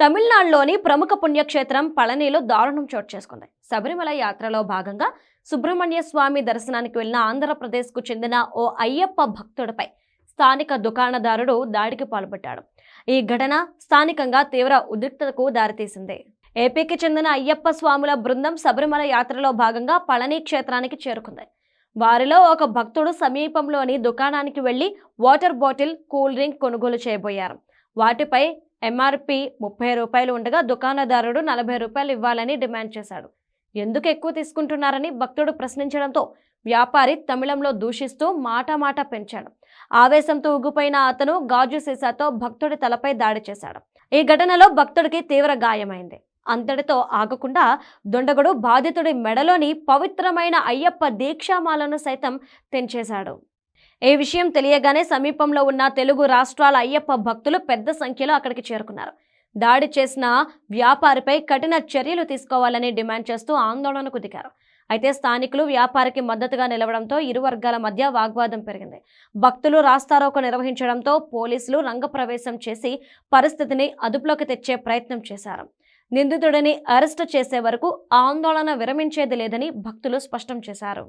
తమిళనాడులోని ప్రముఖ పుణ్యక్షేత్రం పళనిలో దారుణం చోటు చేసుకుంది. శబరిమల యాత్రలో భాగంగా సుబ్రహ్మణ్య స్వామి దర్శనానికి వెళ్ళిన ఆంధ్రప్రదేశ్కు చెందిన ఓ అయ్యప్ప భక్తుడిపై స్థానిక దుకాణదారుడు దాడికి పాల్పడ్డాడు. ఈ ఘటన స్థానికంగా తీవ్ర ఉద్రిక్తతకు దారితీసింది. ఏపీకి చెందిన అయ్యప్ప స్వాముల బృందం శబరిమల యాత్రలో భాగంగా పళని క్షేత్రానికి చేరుకుంది. వారిలో ఒక భక్తుడు సమీపంలోని దుకాణానికి వెళ్ళి వాటర్ బాటిల్ కూల్ డ్రింక్ కొనుగోలు చేయబోయారు. వాటిపై ఎంఆర్పి ముప్పై రూపాయలు ఉండగా దుకాణదారుడు నలభై రూపాయలు ఇవ్వాలని డిమాండ్ చేశాడు. ఎందుకు ఎక్కువ తీసుకుంటున్నారని భక్తుడు ప్రశ్నించడంతో వ్యాపారి తమిళంలో దూషిస్తూ మాట మాట పెంచాడు. ఆవేశంతో ఉగ్గుపోయిన అతను గాజు సీసాతో భక్తుడి తలపై దాడి చేశాడు. ఈ ఘటనలో భక్తుడికి తీవ్ర గాయమైంది. అంతటితో ఆగకుండా దొండగుడు బాధితుడి మెడలోని పవిత్రమైన అయ్యప్ప దీక్షామాలను సైతం తెంచేశాడు. ఈ విషయం తెలియగానే సమీపంలో ఉన్న తెలుగు రాష్ట్రాల అయ్యప్ప భక్తులు పెద్ద సంఖ్యలో అక్కడికి చేరుకున్నారు. దాడి చేసిన వ్యాపారిపై కఠిన చర్యలు తీసుకోవాలని డిమాండ్ చేస్తూ ఆందోళనకు దిగారు. అయితే స్థానికులు వ్యాపారికి మద్దతుగా నిలవడంతో ఇరు వర్గాల మధ్య వాగ్వాదం పెరిగింది. భక్తులు రాస్తారోకో నిర్వహించడంతో పోలీసులు రంగప్రవేశం చేసి పరిస్థితిని అదుపులోకి తెచ్చే ప్రయత్నం చేశారు. నిందితుడిని అరెస్టు చేసే వరకు ఆందోళన విరమించేది లేదని భక్తులు స్పష్టం చేశారు.